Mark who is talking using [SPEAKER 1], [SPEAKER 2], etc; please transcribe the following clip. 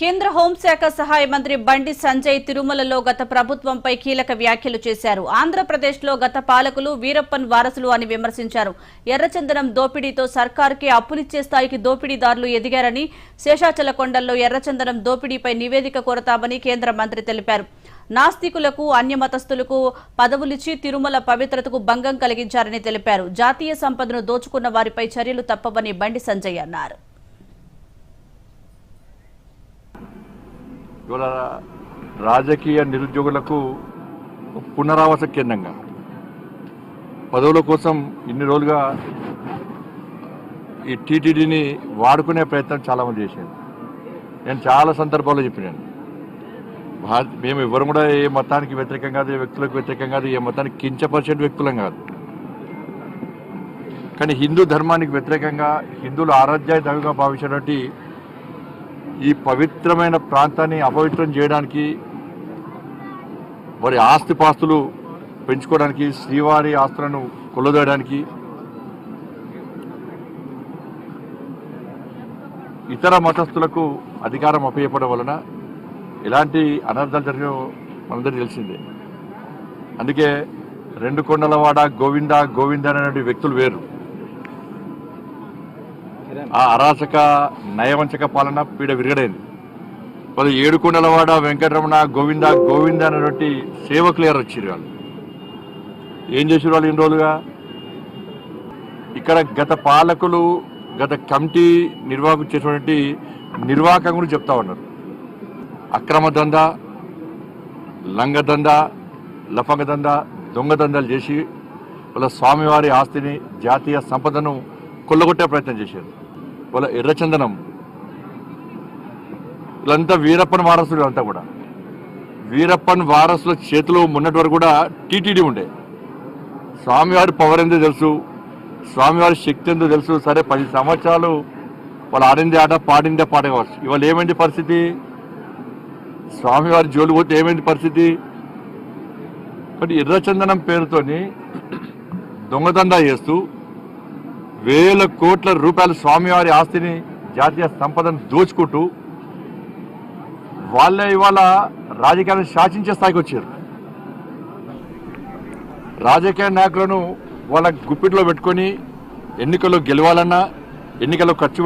[SPEAKER 1] కేంద్ర హోంశాఖ సహాయ మంత్రి బండి సంజయ్ తిరుమలలో గత ప్రభుత్వంపై కీలక వ్యాఖ్యలు చేశారు. ఆంధ్రప్రదేశ్లో గత పాలకులు వీరప్పన్ వారసులు అని విమర్శించారు. ఎర్రచందనం దోపిడీతో సర్కార్కే అప్పులిచ్చే స్థాయికి దోపిడీదారులు ఎదిగారని శేషాచలకొండల్లో ఎర్రచందనం దోపిడీపై నివేదిక కోరతామని కేంద్ర మంత్రి తెలిపారు. నాస్తికులకు అన్యమతస్థులకు పదవులిచ్చి తిరుమల పవిత్రతకు భంగం కలిగించారని తెలిపారు. జాతీయ సంపదను దోచుకున్న వారిపై చర్యలు తప్పవని బండి సంజయ్ అన్నారు.
[SPEAKER 2] ఇవాళ రాజకీయ నిరుద్యోగులకు పునరావాస కేంద్రంగా. పదవుల కోసం ఇన్ని రోజులుగా ఈ టీటీడీని వాడుకునే ప్రయత్నం చాలామంది చేశారు. నేను చాలా సందర్భాల్లో చెప్పినాను. భా- మేము ఎవరు కూడా ఏ మతానికి వ్యతిరేకం కాదు ఏ వ్యక్తులకు వ్యతిరేకం కాదు ఏ మతానికి కించపరిచే వ్యక్తులం కాదు. కానీ హిందూ ధర్మానికి వ్యతిరేకంగా హిందువులు ఆరాధ్యాయ దవిగా భావించినటువంటి ఈ పవిత్రమైన ప్రాంతాన్ని అపవిత్రం చేయడానికి వారి ఆస్తిపాస్తులు పెంచుకోవడానికి శ్రీవారి ఆస్తులను కొల్లదోయడానికి ఇతర మతస్థులకు అధికారం అప్పయపడం వలన ఎలాంటి అనర్థాలు జరిగినో మనందరికీ తెలిసిందే. అందుకే రెండు కొండలవాడ గోవింద గోవింద అనేటువంటి వ్యక్తులు వేరు. ఆ అరాచక నయవంచక పాలన పీడ విరగడైంది. పది ఏడుకొండలవాడ వెంకటరమణ గోవింద గోవింద అనేటువంటి సేవకులు ఎవరు వచ్చారు వాళ్ళు? ఏం చేసారు వాళ్ళు ఇన్ని రోజులుగా? ఇక్కడ గత పాలకులు గత కమిటీ నిర్వాహకులు చేసినటువంటి నిర్వాహకం కూడా చెప్తా ఉన్నారు. అక్రమ దంద లంగ దందా లఫంగ దందా దొంగ దందాలు చేసి వాళ్ళ స్వామివారి ఆస్తిని జాతీయ సంపదను కొల్లగొట్టే ప్రయత్నం చేశారు. వాళ్ళ ఎర్రచందనం. వీళ్ళంతా వీరప్పన్ వారసులు అంతా కూడా. వీరప్పన్ వారసుల చేతిలో ఉన్నటి వరకు కూడా టీటీడీ ఉండే. స్వామివారి పవర్ ఎంతో తెలుసు. స్వామివారి శక్తి ఎంతో తెలుసు. సరే పది సంవత్సరాలు వాళ్ళు ఆడిందే ఆట పాడిందే పాట కావచ్చు. ఇవాళ ఏమైంది పరిస్థితి? స్వామివారి జోలు పోతే ఏమైంది పరిస్థితి? కాబట్టి ఎర్రచందనం పేరుతోని దొంగదందా చేస్తూ వేల కోట్ల రూపాయల స్వామివారి ఆస్తిని జాతీయ సంపదను దోచుకుంటూ వాళ్ళే ఇవాళ రాజకీయాన్ని శాసించే స్థాయికి వచ్చారు. రాజకీయ నాయకులను వాళ్ళ గుప్పిట్లో పెట్టుకొని ఎన్నికల్లో గెలవాలన్నా ఎన్నికల్లో ఖర్చు